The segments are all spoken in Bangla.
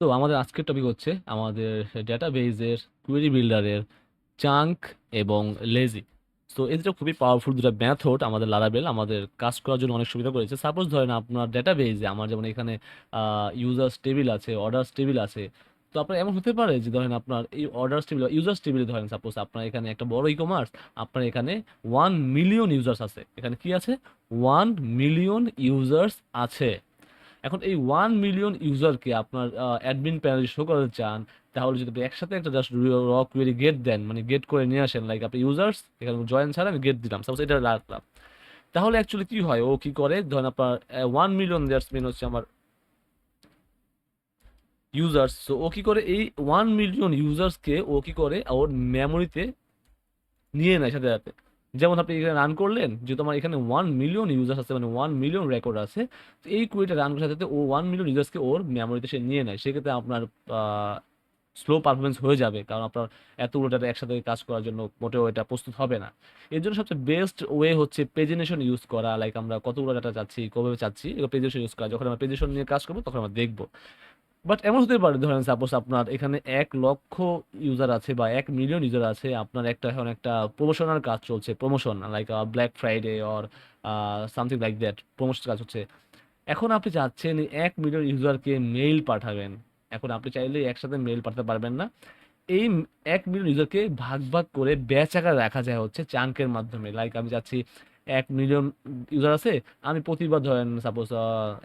তো আমাদের আজকের টপিক হচ্ছে আমাদের ডেটাবেজের কুয়েরি বিল্ডারের চাঙ্ক এবং লেজি তো এই দুটো খুবই পাওয়ারফুল দুটো মেথড আমাদের লারাবেল আমাদের কাজ করার জন্য অনেক সুবিধা করেছে। সাপোজ ধরেন আপনার ডেটাবেজে আমার যেমন এখানে ইউজার্স টেবিল আছে অর্ডার্স টেবিল আছে, তো আপনার এমন হতে পারে যে ধরেন আপনার এই অর্ডার্স টেবিল ইউজার্স টেবিলে ধরেন সাপোজ আপনার এখানে একটা বড় ই কমার্স আপনার এখানে ওয়ান মিলিয়ন ইউজার্স আছে। এখানে কি আছে? ওয়ান মিলিয়ন ইউজার্স আছে। এখন এই ওয়ান মিলিয়ন ইউজারকে আপনার অ্যাডমিন প্যানেলে শো করতে চান, তাহলে যদি আপনি একসাথে একটা জাস্ট র কোয়েরি গেট দেন মানে গেট করে নিয়ে আসেন লাইক আপনি ইউজার্স এখানে জয়েন ছাড়া আমি গেট দিলাম সাপোজ এটা রাখলাম তাহলে অ্যাকচুয়ালি কি হয়? ও কি করে? ধরেন আপনার ওয়ান মিলিয়ন দ্যাটস মিন হচ্ছে আমার ইউজার্স সো ও কি করে? এই ওয়ান মিলিয়ন ইউজার্সকে ও কি করে? ওর মেমোরিতে নিয়ে নেয় সাথে সাথে। যেমন আপনি এখানে রান করলেন, যে তোমার এখানে ওয়ান মিলিয়ন ইউজার্স আছে মানে ওয়ান মিলিয়ন রেকর্ড আছে, তো এই কুইটা রান করার সাথে সাথে ও ওয়ান মিলিয়ন ইউজার্সকে ওর মেমোরিতে সে নিয়ে নেয়। সেক্ষেত্রে আপনার স্লো পারফরমেন্স হয়ে যাবে, কারণ আপনার এতগুলো ডাটা একসাথে কাজ করার জন্য মোটেও এটা প্রস্তুত হবে না। এর জন্য সবচেয়ে বেস্ট ওয়ে হচ্ছে পেজিনেশন ইউজ করা লাইক আমরা কতগুলো ডাটা চাচ্ছি, কবে চাচ্ছি, এগুলো পেজিনেশন ইউজ করা। যখন আমরা পেজিনেশন নিয়ে কাজ করব, তখন আমরা দেখব। বাট এমন হতে পারে, ধরেন সাপোজ আপনার এখানে এক লক্ষ ইউজার আছে বা এক মিলিয়ন ইউজার আছে, আপনার একটা, এখন একটা প্রমোশনাল কাজ চলছে promotion like black Friday or something like that promotion কাজ হচ্ছে। এখন আপনি চাচ্ছেন এক মিলিয়ন ইউজারকে মেইল পাঠাবেন। এখন আপনি চাইলে একসাথে মেইল পাঠাতে পারবেন না। এই এক মিলিয়ন ইউজারকে ভাগ ভাগ করে ব্যাচ রাখা যায় হচ্ছে চাঙ্কের মাধ্যমে। লাইক আমি চাচ্ছি এক মিলিয়ন ইউজার আছে, আমি প্রতিবার ধরেন সাপোজ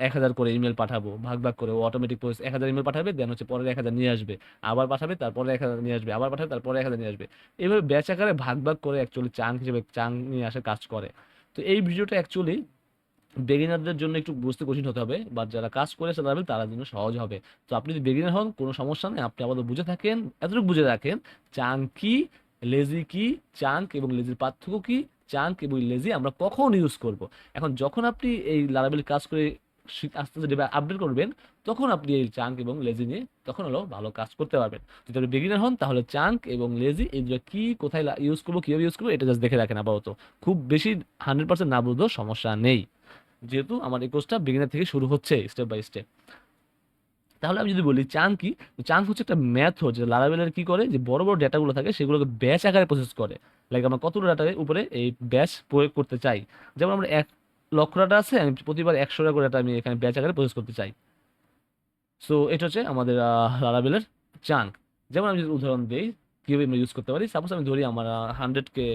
এক হাজার করে ইমেল পাঠাবো, ভাগ ভাগ করে অটোমেটিক এক হাজার ইমেল পাঠাবে দেন হচ্ছে পরের এক হাজার নিয়ে আসবে, আবার পাঠাবে, তারপরে এক হাজার নিয়ে আসবে, আবার পাঠাবে, তারপরে এক হাজার নিয়ে আসবে। এইভাবে ব্যাচ আকারে ভাগ ভাগ করে অ্যাকচুয়ালি চাঙ্ক হিসেবে চাঙ্ক নিয়ে আসে কাজ করে। তো এই ভিডিওটা অ্যাকচুয়ালি বেগিনারদের জন্য একটু বুঝতে কঠিন হতে হবে বা যারা কাজ করে চালাবেন তার জন্য সহজ হবে। তো আপনি যদি বেগিনার হন, কোনো সমস্যা নেই, আপনি আপাতত বুঝে থাকেন, এতটুকু বুঝে রাখেন চাঙ্ক কি লেজি কি চাঙ্ক এবং লেজির পার্থক্য কি চাঙ্ক এবং লেজি আমরা কখন ইউজ করব। এখন যখন আপনি এই লারাবেল কাজ করে আস্তে আস্তে আপডেট করবেন, তখন আপনি এই চাঙ্ক এবং লেজি নিয়ে তখন হলো ভালো কাজ করতে পারবেন। যদি আপনি বিগিনার হন, তাহলে চাঙ্ক এবং লেজি এই দুটো কী কোথায় ইউজ করব, কীভাবে ইউজ করব, এটা জাস্ট দেখে রাখেন আপাতত। খুব বেশি হান্ড্রেড পার্সেন্ট না বুঝলেও সমস্যা নেই। যেহেতু আমার এই কোর্সটা বিগিনার থেকে শুরু হচ্ছে স্টেপ বাই স্টেপ তাহলে আমি যদি বলি চাঙ্ক কি? চাঙ্ক হচ্ছে একটা ম্যাথড যে লারাবেলের কি করে? যে বড় বড় ডেটাগুলো থাকে, সেগুলোকে ব্যাচ আকারে প্রসেস করে। লাইক আমরা কতগুলো ডাটার উপরে এই ব্যাচ প্রয়োগ করতে চাই? যেমন আমরা এক লক্ষ ডাটা আছে, আমি প্রতিবার একশো করে ডাটা আমি এখানে ব্যাচ আকারে প্রসেস করতে চাই। সো এটা হচ্ছে আমাদের লারাবেলের চাঙ্ক। যেমন আমি যদি উদাহরণ দিই, কীভাবে আমরা ইউজ করতে পারি? সাপোজ আমি ধরি আমার hundred K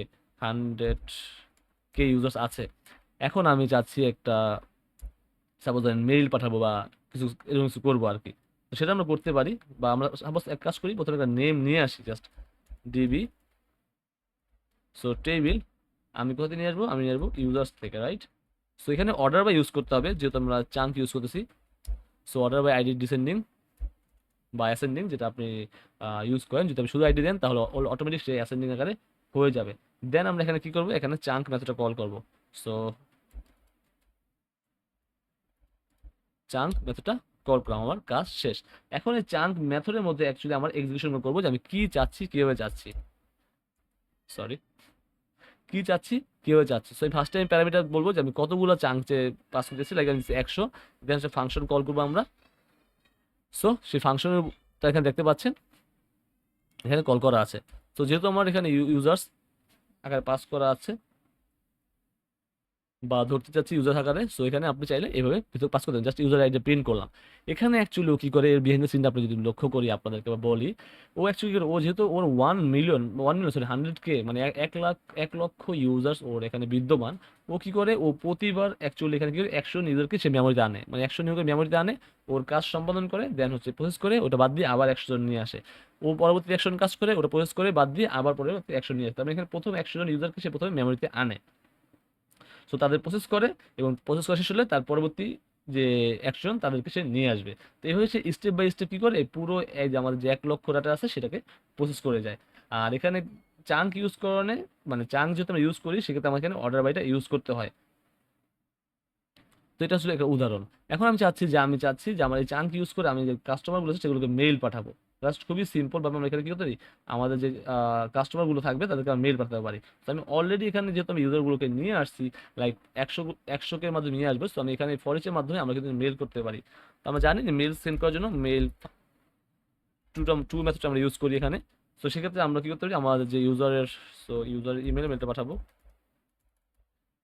hundred K users আছে। এখন আমি চাচ্ছি একটা সাপোজ মেইল পাঠাবো বা কিছু এরকম কিছু করব আর কি তো সেটা আমরা করতে পারি বা আমরা সাপোজ এক কাজ করি, প্রথমে একটা নেম নিয়ে আসি জাস্ট ডিবি সো টেবিল আমি কোথা থেকে নিয়ে আসব? আমি নিয়ে আসব ইউজার্স থেকে রাইট সো এখানে অর্ডার বাই ইউজ করতে হবে, যেহেতু আমরা চাঙ্ক ইউজ করতেছি। So order by ID descending বা অ্যাসেন্ডিং যেটা আপনি ইউজ করেন, যদি আপনি শুধু আইডি দেন, তাহলে অটোমেটিক সে অ্যাসেন্ডিং আকারে হয়ে যাবে। দেন আমরা এখানে কি করব? এখানে চাঙ্ক মেথডটা কল করব। সো চাঙ্ক মেথডটা কল করলাম, আমার কাজ শেষ। এখন এই চাঙ্ক মেথডের মধ্যে অ্যাকচুয়ালি আমার এক্সিকিউশন করব যে আমি কি চাচ্ছি, কীভাবে চাচ্ছি সরি কি চাচ্ছি, কীভাবে চাচ্ছি সো ফার্স্ট টাইম প্যারামিটার বলব যে আমি কতগুলো চাঙ্কচে পাস করতেছি লাইক আমি একশো দেন সে ফাংশন কল করব আমরা। সো সেই ফাংশনের এখানে দেখতে পাচ্ছেন। এখানে কল করা আছে। তো যেহেতু আমার এখানে ইউজার্স আকারে পাস করা আছে বা ধরতে চাচ্ছি ইউজার আকারে সো এখানে আপনি চাইলে এভাবে ভিতরে পাস করতেন জাস্ট ইউজার আইডি প্রিন্ট করলাম। এখানে অ্যাকচুয়ালি ও কী করে, এর বিহাইন্ড সিনটা আপনি যদি লক্ষ্য করি আপনাদেরকে বা বলি, ও অ্যাকচুয়ালি ও যেহেতু ওর one million one million sorry hundred K মানে এক- লাখ, এক লক্ষ ইউজার্স ওর এখানে বিদ্যমান, ও কি করে, ও প্রতিবার অ্যাকচুয়ালি এখানে কি করে, একশো ইউজারকে সে মেমোরিতে আনে। মানে একশো ইউজারকে মেমোরিতে আনে, ওর কাজ সম্পাদন করে দেন হচ্ছে প্রসেস করে, ওটা বাদ দিয়ে আবার একশো জন নিয়ে আসে। ও পরবর্তী জন কাজ করে, ওটা প্রসেস করে, বাদ দিয়ে আবার পরবর্তী একশো নিয়ে আসে। তার মানে এখানে প্রথম একশো জন ইউজারকে সে প্রথমে মেমোরিতে আনে। সো তাদের প্রসেস করে এবং প্রসেস করা শেষ হলে তার পরবর্তী যে অ্যাকশন তাদেরকে সে নিয়ে আসবে। তো এইভাবে সে স্টেপ বাই স্টেপ কী করে? পুরো এই যে আমাদের যে এক লক্ষ ডাটা আছে সেটাকে প্রসেস করে যায়। আর এখানে চাঙ্ক ইউজ করণে মানে চাঙ্ক যেহেতু আমরা ইউজ করি, সেক্ষেত্রে আমাকে এখানে অর্ডার বাইটা ইউজ করতে হয়। তো এটা আসলে একটা উদাহরণ। এখন আমি চাচ্ছি যে, আমি চাচ্ছি যে, আমার এই চাঙ্ক ইউজ করে আমি যে কাস্টমারগুলো আছে সেগুলোকে মেইল পাঠাবো। জাস্ট খুবই সিম্পল ভাবে আমরা এখানে কি করতে পারি? আমাদের যে কাস্টমারগুলো থাকবে তাদেরকে আমরা মেল পাঠাতে পারি। তো আমি অলরেডি এখানে যেহেতু আমি ইউজারগুলোকে নিয়ে আসছি লাইক একশো একশোকে মাধ্যমে নিয়ে আসব তো আমি এখানে ফরেচের মাধ্যমে আমরা কিন্তু মেল করতে পারি। তো আমরা জানি যে মেল সেন্ড করার জন্য মেল টুটা টু মেথডটা আমরা ইউজ করি এখানে। সো সেক্ষেত্রে আমরা কী করতে পারি? আমাদের যে ইউজারের সো ইউজারের ইমেলে মেলটা পাঠাবো।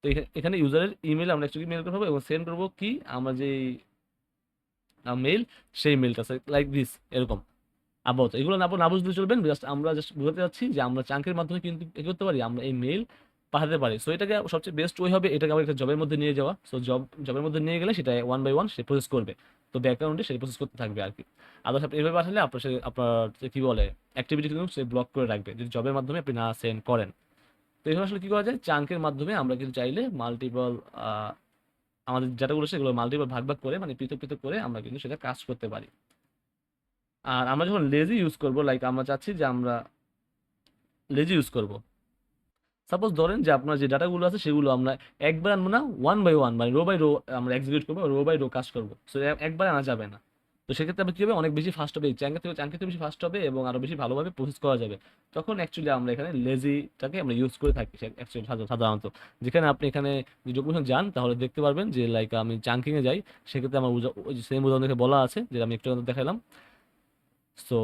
তো এখা- এখানে ইউজারের ইমেল আমরা অ্যাকচুয়ালি মেল করব এবং সেন্ড করব কি? আমরা যে মেল সেই মেলটা লাইক দিস এরকম। আপাতত এগুলো না না বুঝতে চলবেন জাস্ট আমরা জাস্ট বুঝতে যাচ্ছি যে আমরা চাঙ্কের মাধ্যমে কিন্তু কি করতে পারি, আমরা এই মেল পাঠাতে পারি। সো এটাকে সবচেয়ে বেস্ট ওয়ে হবে, এটাকে আবার একটা জবের মধ্যে নিয়ে যাওয়া। সো জব জবের মধ্যে নিয়ে গেলে সেটা ওয়ান বাই ওয়ান সে প্রসেস করবে। তো ব্যাকগ্রাউন্ডে সে প্রসেস করতে থাকবে আর কি। আদার্স আপনি এভাবে পাঠালে আপনার সে, আপনার কী বলে অ্যাক্টিভিটি কিন্তু সে ব্লক করে রাখবে। যদি জবের মাধ্যমে আপনি না সেন্ড করেন। তো এইভাবে আসলে কী করা যায়? চাঙ্কের মাধ্যমে আমরা কিন্তু চাইলে মাল্টিপল আমাদের যেটাগুলো সেগুলো মাল্টিপল ভাগ ভাগ করে মানে পৃথক পৃথক করে আমরা কিন্তু সেটা কাজ করতে পারি। আর আমরা যখন লেজি ইউজ করব লাইক আমরা চাচ্ছি যে আমরা লেজি ইউজ করব। সাপোজ ধরেন যে আপনার যে ডাটাগুলো আছে, সেগুলো আমরা একবার আনব না ওয়ান বাই ওয়ান মানে রো বাই রো আমরা এক্সিকিউট করব রো বাই রো কাজ করব। সো একবার আনা যাবে না। তো সেক্ষেত্রে আমরা কী হবে? অনেক বেশি ফাস্ট হবে চ্যাঙ্কের থেকে চ্যাঙ্কের থেকে বেশি ফাস্ট হবে এবং আরও বেশি ভালোভাবে প্রসেস করা যাবে। তখন অ্যাকচুয়ালি আমরা এখানে লেজিটাকে আমরা ইউজ করে থাকি অ্যাকচুয়ালি সাধারণত। যেখানে আপনি এখানে যদি যখন যান, তাহলে দেখতে পারবেন যে লাইক আমি চাঙ্কিংয়ে যাই, সেক্ষেত্রে আমার সেম উদাহরণ দেখে বলা আছে, যেটা আমি একটু দেখালাম। সো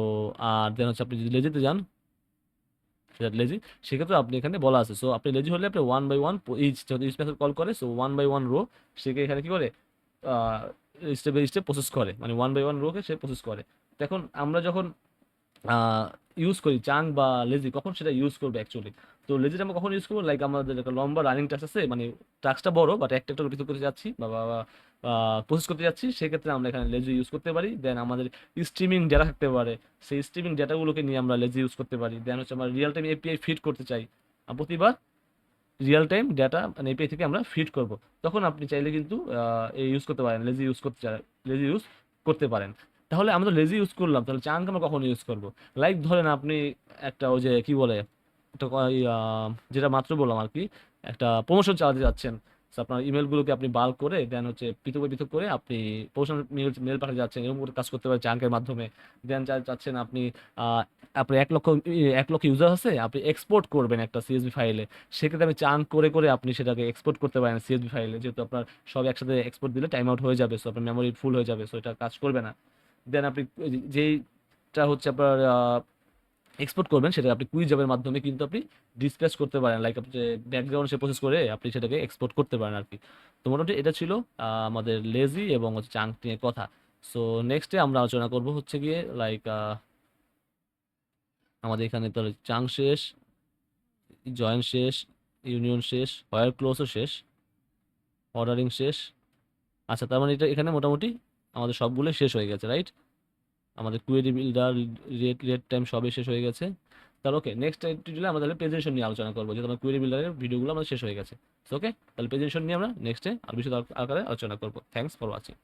আর দেন হচ্ছে আপনি যদি লেজিতে যান, সেটা লেজি সেক্ষেত্রে আপনি এখানে বলা আছে। সো আপনি লেজি হলে আপনি ওয়ান বাই ওয়ান ইচ যখন ইচ কল করে so one by one row সেকে এখানে কি করে? স্টেপ বাই স্টেপ প্রসেস করে। মানে ওয়ান বাই ওয়ান রোকে সে প্রসেস করে। এখন আমরা যখন ইউজ করি চাং বা লেজি কখন সেটা ইউজ করবে অ্যাকচুয়ালি তো লেজিটা আমরা কখন ইউজ করব লাইক আমাদের একটা লম্বা রানিং টাস্ক আছে মানে টাস্কটা বড় বাট একটা একটা পৃথক করতে যাচ্ছি, বা প্রসেস করতে যাচ্ছি, সেক্ষেত্রে আমরা এখানে লেজি ইউজ করতে পারি দেন আমাদের স্ট্রিমিং ডেটা থাকতে পারে। সেই স্ট্রিমিং ডেটাগুলোকে নিয়ে আমরা লেজি ইউজ করতে পারি। দেন হচ্ছে আমরা রিয়েল টাইম এপিআই ফিট করতে চাই। প্রতিবার রিয়েল টাইম ডেটা মানে এপিআই থেকে আমরা ফিট করব। তখন আপনি চাইলে কিন্তু ইউজ করতে পারেন লেজি ইউজ করতে চাই লেজি ইউজ করতে পারেন। তাহলে আমরা লেজি ইউজ করলাম, তাহলে চাঙ্ক আমরা কখন ইউজ করব। লাইক ধরেন আপনি একটা ওই যে কি বলে একটা যেটা মাত্র বললাম আর কি, একটা প্রমোশন চালাতে যাচ্ছেন। আপনার ইমেলগুলোকে আপনি বাল্ক করে দেন হচ্ছে পৃথক পৃথক করে আপনি প্রমোশন মেল মেল পাঠাতে যাচ্ছেন, এরকম করে কাজ করতে পারেন চাঙ্কের মাধ্যমে। দেন চাচ্ছেন আপনি আপনি এক লক্ষ এক লক্ষ ইউজার আছে, আপনি এক্সপোর্ট করবেন একটা সিএসবি ফাইলে সেক্ষেত্রে আপনি চাঙ্ক করে করে আপনি সেটাকে এক্সপোর্ট করতে পারেন সিএসবি ফাইলে যেহেতু আপনার সব একসাথে এক্সপোর্ট দিলে টাইম আউট হয়ে যাবে সো আপনার মেমোরি ফুল হয়ে যাবে সো এটা কাজ করবে না। দেন আপনি যেইটা হচ্ছে আপনার এক্সপোর্ট করবেন সেটা আপনি কুইজ জবের মাধ্যমে কিন্তু আপনি ডিসপ্লেস করতে পারেন। লাইক আপনি ব্যাকগ্রাউন্ড সে প্রসেস করে আপনি সেটাকে এক্সপোর্ট করতে পারেন আর কি তো মোটামুটি এটা ছিল আমাদের লেজি এবং হচ্ছে চাঙ্ক নিয়ে কথা। সো নেক্সটে আমরা আলোচনা করব হচ্ছে গিয়ে লাইক আমাদের এখানে তো চাং শেষ জয়েন শেষ ইউনিয়ন শেষ ওয়ার ক্লোজও শেষ অর্ডারিং শেষ। আচ্ছা তার মানে এটা এখানে মোটামুটি আমাদের সবগুলো শেষ হয়ে গেছে রাইট আমাদের query builder rate rate time সবই শেষ হয়ে গেছে। তাহলে ওকে নেক্সট টিউটোরিয়ালে আমরা তাহলে প্রেজেন্টেশন নিয়ে আলোচনা করব। যেহেতু আমার কুয়েরি বিল্ডারের ভিডিওগুলো আমাদের শেষ হয়ে গেছে। ওকে তাহলে প্রেজেন্টেশন নিয়ে আমরা নেক্সটে আর বিশদ আকারে আলোচনা করব। Thanks for watching